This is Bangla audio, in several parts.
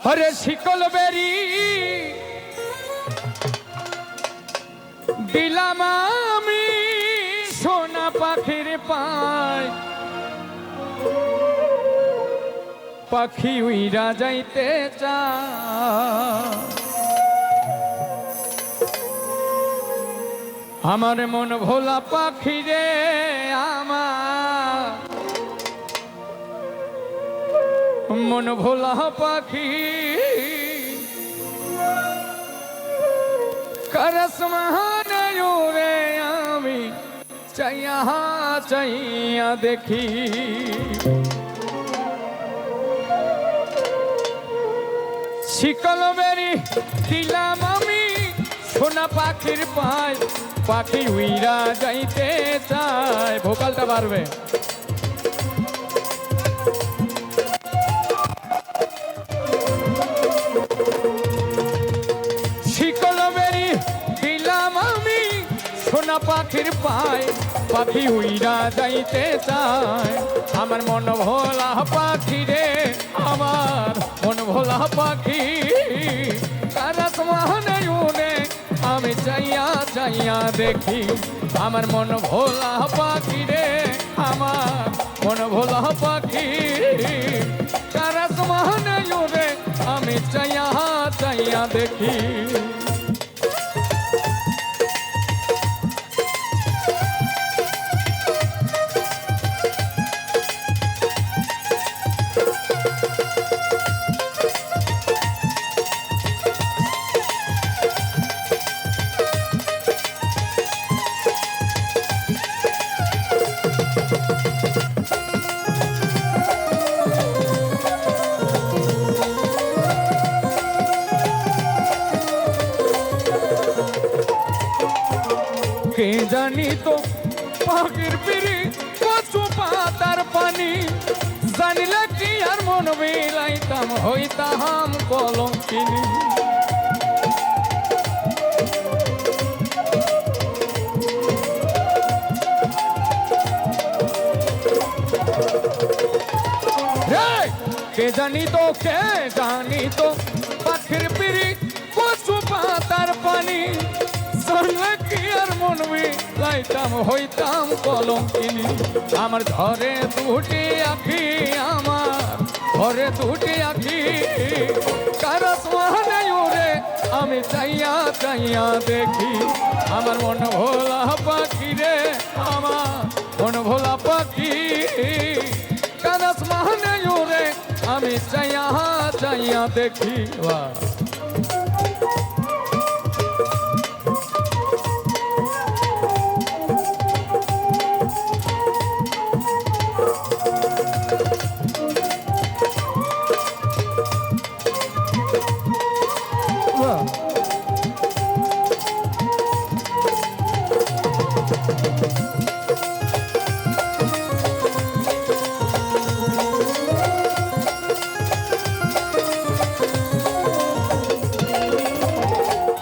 হরে শিকল বেরি দিলাম আমি সোনা পাখির পায়। পাখি উইরা যাইতে চায়। আমার মন ভোলা পাখি রে, আমার মন ভোলা পাখি। করস রে আমি চাইয়া চাইয়া দেখি। শিকল বেরি দিলাম আমি সোনা পাখির পায়। পাখি উইরা যাইতে চায়। ভোকালটা পারবে সোনা পাখির পায়, পাখি উইরা যাইতে চায়। আমার মন ভোলা পাখি রে, আমার মন ভোলা পাখি। কারাস মহানে উনে আমি চাইয়া চাইয়া দেখি। আমার মন ভোলা পাখি রে, আমার মন ভোলা পাখি। কারাস মহানে উনে আমি চাইয়া চাইয়া দেখি। জানি তো পাখির পিড়ি, কচু পাতার পানি। জানিলে কি আর মন বিলাইতাম হইতাম কলঙ্কিনী। কে জানি তো কে জানি তো পাখির পিড়ি, কচু পাতার পানি। জানলে কি আর মনবি লাইতাম হইতাম কলঙ্কিনী। আমার ঘরে দুটি আখি, আমার ঘরে দুটি আখি। কারস মহানে ওরে, আমি চাইয়া চাইয়া দেখি। আমার মন ভোলা পাখি রে, আমার মন ভোলা পাখি। কারস মহানে ওরে, আমি চাইয়া চাইয়া দেখি। বাহ।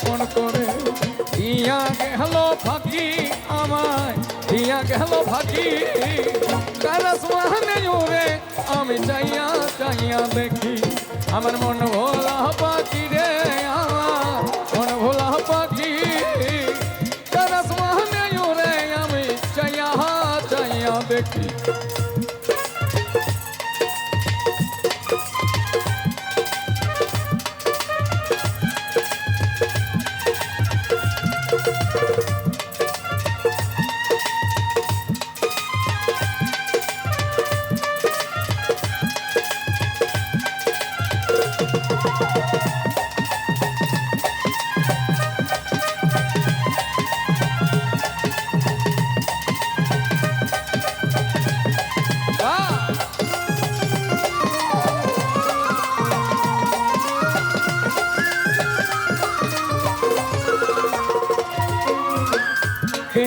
আপন করে ইয়া গেল ফাঁকি আমায় ইয়া গেল ফাঁকি কারাস মানে ওরে আমি চাইয়া চাইয়া দেখি, আমার মন ভোলা পাখি রে আমার, মন ভোলা পাখি কারাস মানে ওরে আমি চাইয়া চাইয়া দেখি।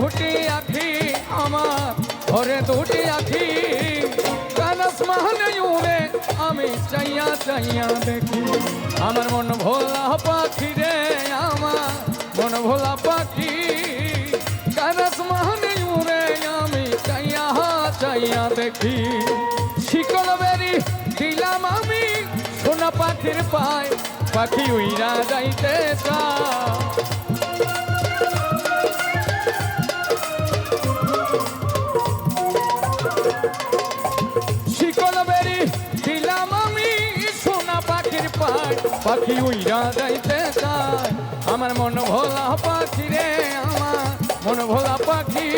দুটি আখি আমার, ঘরে দুটি আখি কানস মাহনে উড়ে, আমি চাইয়া চাইয়া দেখি। আমার মন ভোলা পাখি রে আমার, মন ভোলা পাখি। কানস মাহনে উড়ে, আমি চাইয়া চাইয়া দেখি। শিকল বেরি দিলাম আমি, সোনা পাখির পায়, পাখি উইরা যাইতে চায়। পাখি উইরা যাইতে চায়। আমার মন ভোলা পাখি রে আমার মন ভোলা পাখি।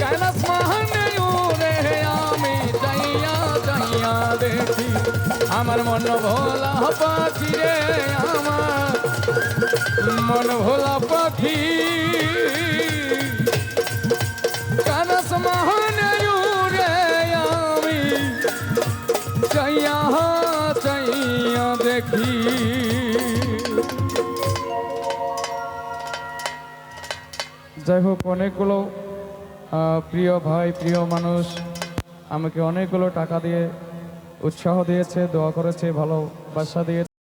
কৈলাস মহানে উড়ে আমি যাইয়া যাইয়া দেখি। আমার মন ভোলা পাখি রে আমার মন ভোলা পাখি। যাই হোক, অনেকগুলো প্রিয় ভাই, প্রিয় মানুষ আমাকে অনেকগুলো টাকা দিয়ে উৎসাহ দিয়েছে, দোয়া করেছে, ভালোবাসা দিয়েছে।